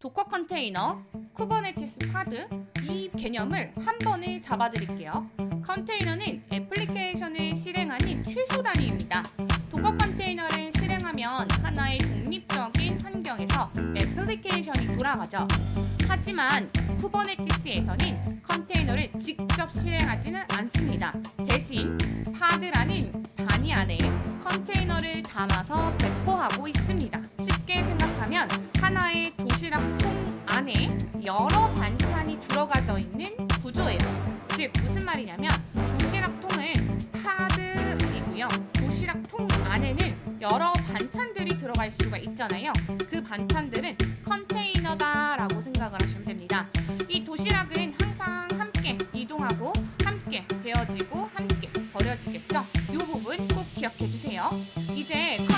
도커 컨테이너, 쿠버네티스 파드 이 개념을 한 번에 잡아드릴게요. 컨테이너는 애플리케이션을 실행하는 최소 단위입니다. 도커 컨테이너를 실행하면 하나의 독립적인 환경에서 애플리케이션이 돌아가죠. 하지만 쿠버네티스에서는 컨테이너를 직접 실행하지는 않습니다. 대신 파드라는 단위 안에 컨테이너를 담아서 배포하고 있습니다. 쉽게 생각하면 하나의 도시락 통 안에 여러 반찬이 들어가져 있는 구조예요. 즉 무슨 말이냐면 도시락 통은 카드이고요. 도시락 통 안에는 여러 반찬들이 들어갈 수가 있잖아요. 그 반찬들은 컨테이너다라고 생각을 하시면 됩니다. 이 도시락은 항상 함께 이동하고 함께 되어지고 함께 버려지겠죠. 이 부분 꼭 기억해 주세요. 이제 컨...